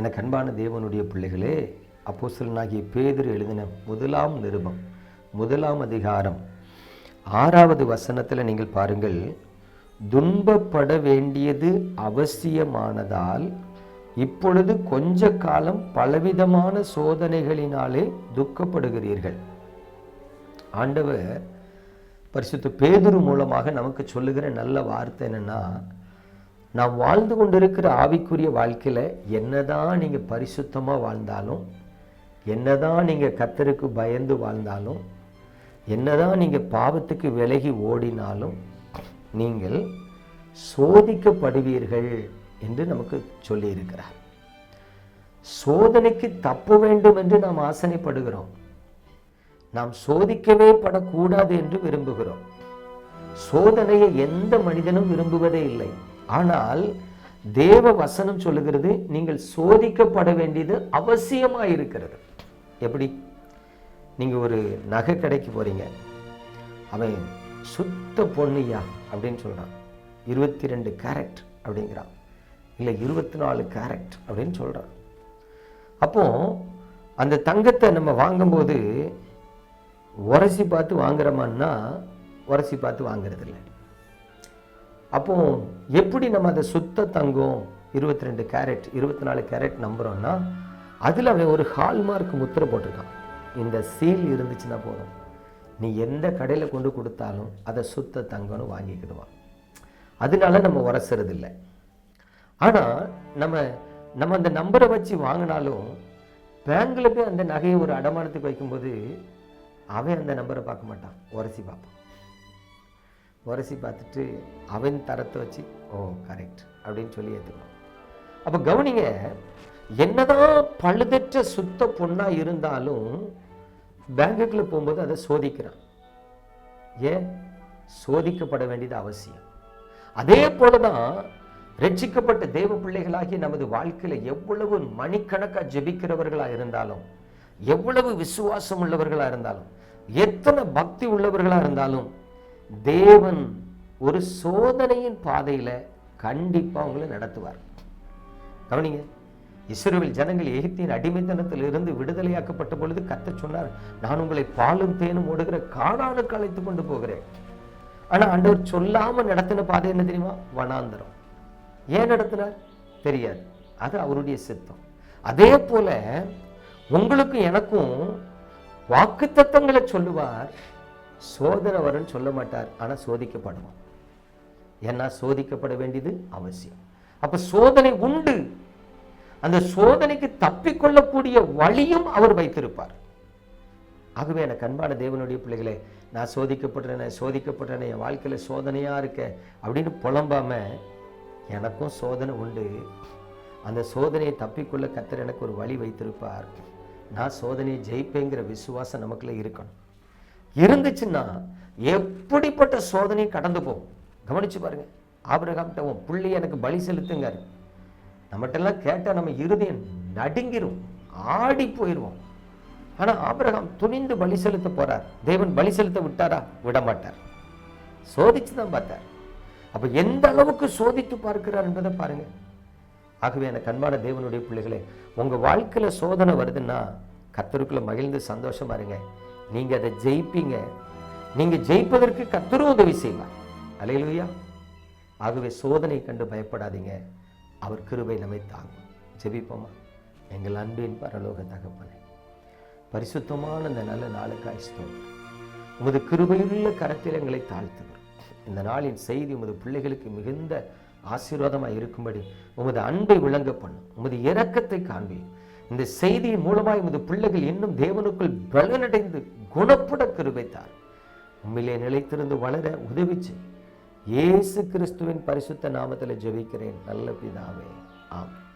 எனக்கு அன்பான தேவனுடைய பிள்ளைகளே அப்போசலனாகிய பேதர் எழுதின முதலாம் நிருபம் முதலாம் அதிகாரம். ஆறாவது வசனத்தில் நீங்கள் பாருங்கள் துன்பப்பட வேண்டியது அவசியமானதால் இப்பொழுது கொஞ்ச காலம் பலவிதமான சோதனைகளினாலே துக்கப்படுகிறீர்கள். ஆண்டவர் பரிசுத்த பேதுரு மூலமாக நமக்கு சொல்லுகிற நல்ல வார்த்தை என்னன்னா நாம் வாழ்ந்து கொண்டிருக்கிற ஆவிக்குரிய வாழ்க்கையில் என்னதான் நீங்கள் பரிசுத்தமாக வாழ்ந்தாலும் என்னதான் நீங்கள் கத்தருக்கு பயந்து வாழ்ந்தாலும் என்னதான் நீங்கள் பாவத்துக்கு விலகி ஓடினாலும் நீங்கள் சோதிக்கப்படுவீர்கள் என்று நமக்கு சொல்லியிருக்கிறார். சோதனைக்கு தப்ப வேண்டும் என்று நாம் ஆசனைப்படுகிறோம். நாம் சோதிக்கவே படக்கூடாது என்று விரும்புகிறோம். சோதனையை எந்த மனிதனும் விரும்புவதே இல்லை. ஆனால் தேவ வசனம் சொல்லுகிறது நீங்கள் சோதிக்கப்பட வேண்டியது அவசியமாக இருக்கிறது. எப்படி? நீங்கள் ஒரு நகை கடைக்கு போகிறீங்க அவன் சுத்த பொண்ணுயா அப்படின்னு சொல்கிறான் இருபத்தி ரெண்டு கேரட் அப்படிங்கிறான். இல்லை இருபத்தி நாலு கேரட் அப்படின்னு சொல்கிறான் அப்போ அந்த தங்கத்தை நம்ம வாங்கும்போது உரசி பார்த்து வாங்குறோமான்னா உரசி பார்த்து வாங்குறதில்லை. அப்போ எப்படி நம்ம அதை சுத்த தங்கம்? இருபத்தி ரெண்டு கேரட் இருபத்தி நாலு கேரட் நம்புறோம்னா அதில் அவன் ஒரு ஹால்மார்க் முத்திரை போட்டிருக்கான். இந்த சீல் இருந்துச்சுன்னா போதும். நீ எந்த கடையில் கொண்டு கொடுத்தாலும் அதை சுத்த தங்கம்னு வாங்கிக்கிடுவான். அதனால நம்ம உரசுறது இல்லை ஆனால் நம்ம நம்ம அந்த நம்பரை வச்சு வாங்கினாலும் பேங்கில் போய் அந்த நகையை ஒரு அடமானத்துக்கு வைக்கும்போது அவன் அந்த நம்பரை பார்க்க மாட்டான். உரசி பார்ப்பான். உரசி பார்த்துட்டு அவன் தரத்தை வச்சு ஓ கரெக்ட் அப்படின்னு சொல்லி ஏற்றுக்கணும் அப்போ கவனிங்க என்னதான் பழுதற்ற சுத்த பொண்ணா இருந்தாலும் பேங்குக்குள்ள போகும்போது அதை சோதிக்கிறான். ஏன்? சோதிக்கப்பட வேண்டியது அவசியம். அதே போலதான் ரட்சிக்கப்பட்ட தேவ பிள்ளைகளாகி நமது வாழ்க்கையில எவ்வளவு மணிக்கணக்கா ஜெபிக்கிறவர்களா இருந்தாலும் எவ்வளவு விசுவாசம் உள்ளவர்களா இருந்தாலும் எத்தனை பக்தி உள்ளவர்களா இருந்தாலும் தேவன் ஒரு சோதனையின் பாதையில கண்டிப்பா அவங்களை நடத்துவார். கவனிங்க இஸ்ரோவில் ஜனங்கள் எகிப்தின் அடிமைத்தனத்தில் இருந்து விடுதலையாக்கப்பட்ட பொழுது கத்த சொன்னார் நான் உங்களை பாலும் தேனும் ஓடுகிற காணானுக்கு அழைத்து கொண்டு போகிறேன். ஆனா ஆண்டவர் சொல்லாம நடத்தின பாதை என்ன தெரியுமா? வனாந்தரம். ஏன் நடத்தினார்? தெரியாது. அது அவருடைய சித்தம். அதே போல உங்களுக்கும் எனக்கும் வாக்கு தத்தங்களை சொல்லுவார் சோதனை வரும்னு சொல்ல மாட்டார் ஆனா சோதிக்கப்படுவோம் ஏன்னா சோதிக்கப்பட வேண்டியது அவசியம். அப்ப சோதனை உண்டு. அந்த சோதனைக்கு தப்பிக்கொள்ளக்கூடிய வழியும் அவர் வைத்திருப்பார். ஆகவே எனக்கு அன்பான தேவனுடைய பிள்ளைகளே நான் சோதிக்கப்படுறேனே சோதிக்கப்படுறேனே என் வாழ்க்கையில சோதனையா இருக்க அப்படின்னு புலம்பாம எனக்கும் சோதனை உண்டு. அந்த சோதனையை தப்பிக்கொள்ள கத்தர் எனக்கு ஒரு வழி வைத்திருப்பார். நான் சோதனையை ஜெயிப்பேங்கிற விசுவாசம் நமக்குள்ள இருக்கணும். இருந்துச்சுன்னா எப்படிப்பட்ட சோதனை கடந்து போகும்? கவனிச்சு பாருங்க. ஆபிரகாம்கிட்ட உன் புள்ளி எனக்கு பலி செலுத்துங்காரு. நம்மகிட்டலாம் கேட்டால் நம்ம இருதயம் நடுங்கிரும் ஆடி போயிடுவோம் ஆனா ஆபிரகாம் துணிந்து பலி செலுத்த போறார். தேவன் பலி செலுத்த விட்டாரா? விட மாட்டார் சோதிச்சு தான் பார்த்தார். அப்போ எந்த அளவுக்கு சோதித்து பார்க்கிறார் என்பதை பாருங்க. ஆகவே எனக்கு அன்பான தேவனுடைய பிள்ளைகளே உங்க வாழ்க்கையில சோதனை வருதுன்னா கத்தருக்குள்ள மகிழ்ந்து சந்தோஷமா இருங்க. நீங்க அதை ஜெயிப்பீங்க. நீங்க ஜெயிப்பதற்கு கத்தரும் உதவி செய்வார். அலையிலுயா. ஆகவே சோதனை கண்டு பயப்படாதீங்க. அவர் கிருபை நம்மை தாங்கும். ஜெபிப்போமா? எங்கள் அன்பின் பரலோக தகப்பனே பரிசுத்தமான இந்த நல்ல நாளுக்காய் ஸ்தோத்திரம். உமது கிருபையுள்ள கரத்தில் எங்களை தாழ்த்துகிறோம். இந்த நாளின் செய்தி உமது பிள்ளைகளுக்கு மிகுந்த ஆசீர்வாதமாக இருக்கும்படி உமது அன்பை விளங்க பண்ணும். உமது இரக்கத்தை காண்பி இந்த செய்தியின் மூலமாய் உமது பிள்ளைகள் இன்னும் தேவனுக்குள் பலனடைந்து குணப்பட கிருபைத்தார். உண்மையிலே நிலைத்திருந்து வளர உதவி இயேசு கிறிஸ்துவின் பரிசுத்த நாமத்தில் ஜெபிக்கிறேன். நல்ல பிதாவே. ஆமாம்